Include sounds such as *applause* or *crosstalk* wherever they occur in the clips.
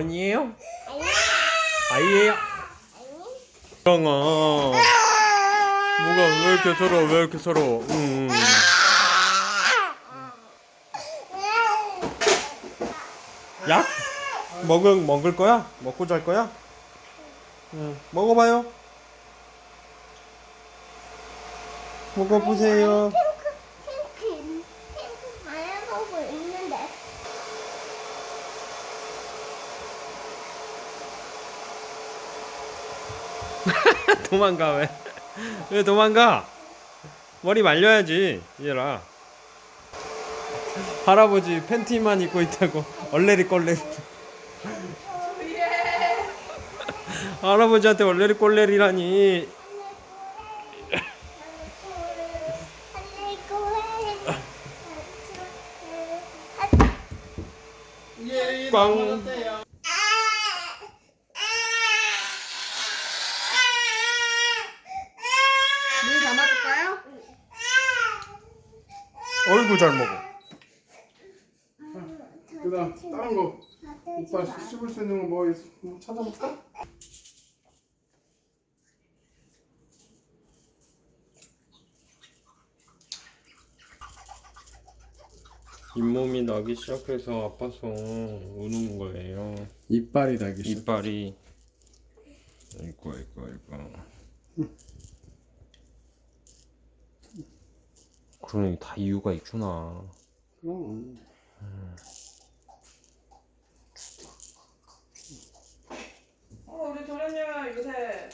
아니 아이예요? 아니 영아 뭐가 왜 이렇게 서러워 왜 이렇게 서러워 응, 응. 약? 먹을, 먹을 거야? 먹고 잘 거야? 응 먹어봐요 먹어보세요 핑크 핑크 핑크 바라보고 있는데 도망가 왜? 왜 도망가? 머리 말려야지 얘라 할아버지 팬티만 입고 있다고 얼레리 꼴레리 할아버지한테 얼레리 꼴레리라니 예, 꽝. 넘어졌대요. 물 담아줄까요? 얼굴 잘 먹어 그다음 다른 거 오빠 씹을 수 있는 거뭐 뭐 찾아볼까? 잇몸이 나기 시작해서 아파서 우는 거예요 이빨이 나기 시작. 이빨이 아이고 아이고 아이고 그러니 다 이유가 있구나 그럼 어, 우리 도련님은 요새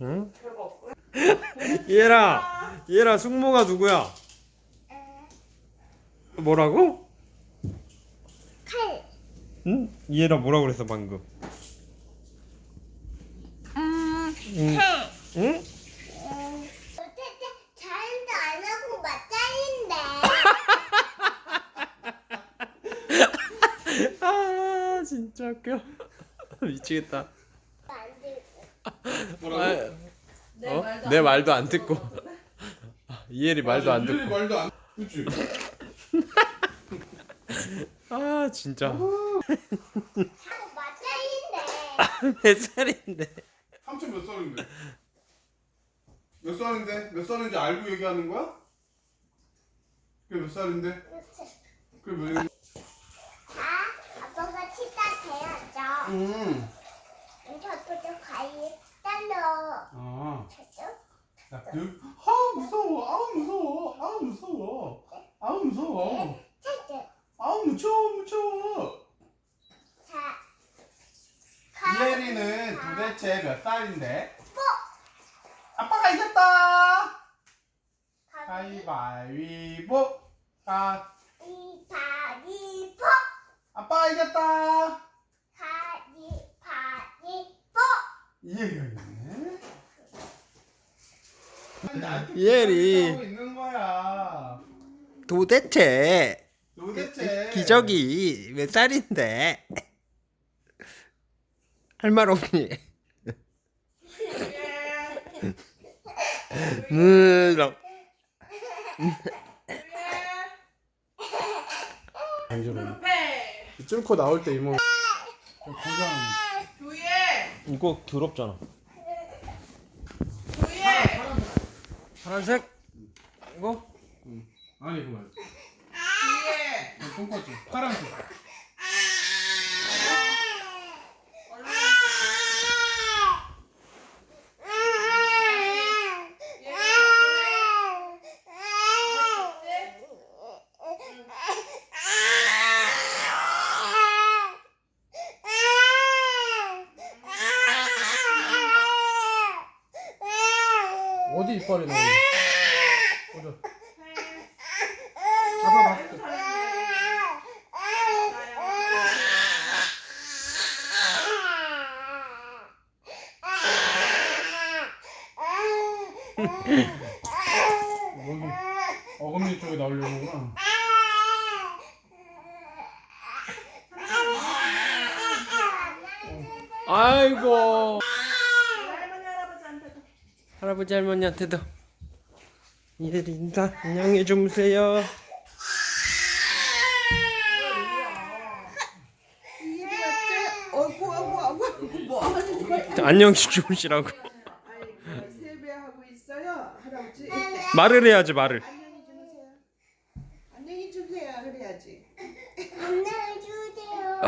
응? 별거 없고요. *laughs* 얘라 얘라 숙모가 누구야? 뭐라고? 칼 응? 얘라 뭐라 그랬어 방금? 음, 응? 칼 응? 음, 어쨌든 자연도 안 하고 맞자인데 아 진짜 웃겨 *laughs* 미치겠다 안 되고 뭐라고? 내 어? 말도 내안 말도 안 듣고. 듣고 이혜리 말도 안 듣고 말도 안 그치? *laughs* 아 진짜 하고 맞자인데 *laughs* 몇 살인데 삼촌 몇 살인데? 몇 살인데? 몇 살인지 알고 얘기하는 거야? 그게 몇 살인데? 그게 몇 아 아빠가 치다 대야죠 음. 저도 좀 가위 딸로 아. 저도 야, 그, 아 무서워. 아 무서워. 아 무서워. 아 무서워. 저도 아 무서워 무서워. 자 이혜리는 도대체 몇 살인데? 아빠가 이겼다. 가위바위보. 가. 가위바위보 아빠가 이겼다. 가위바위보 이혜리가 이겼네. *laughs* 하고 있는 거야. 도대체 도대체 기적이 몇 살인데 *laughs* 할 말 없니? 간지러워. 배 찔코 나올 때 이모 고장. 교회 이거 더럽잖아 파란색 이거 아니 그만. 교회 똥꼬지. 파란색. 어디 이빨이 나오니? 잡아봐. 여기 어금니 쪽에 나오려는구나. 아이고 할머니 할아버지한테도 할아버지 할머니한테도 이혜리 인사 안녕히 주무세요 안녕히 주무시라고. 아이고 세배하고 있어요 할아버지. 말을 해야지 말을. 안녕히 주무세요. 안녕히 주무세요 그래야지. 안녕히 주세요.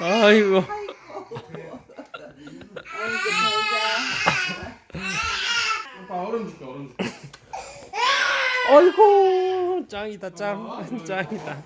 아이고. 아이고 *laughs* *laughs* 잘자. 얼음 줄게 얼음 줄게. 아이고 짱이다 짱. 짱이다.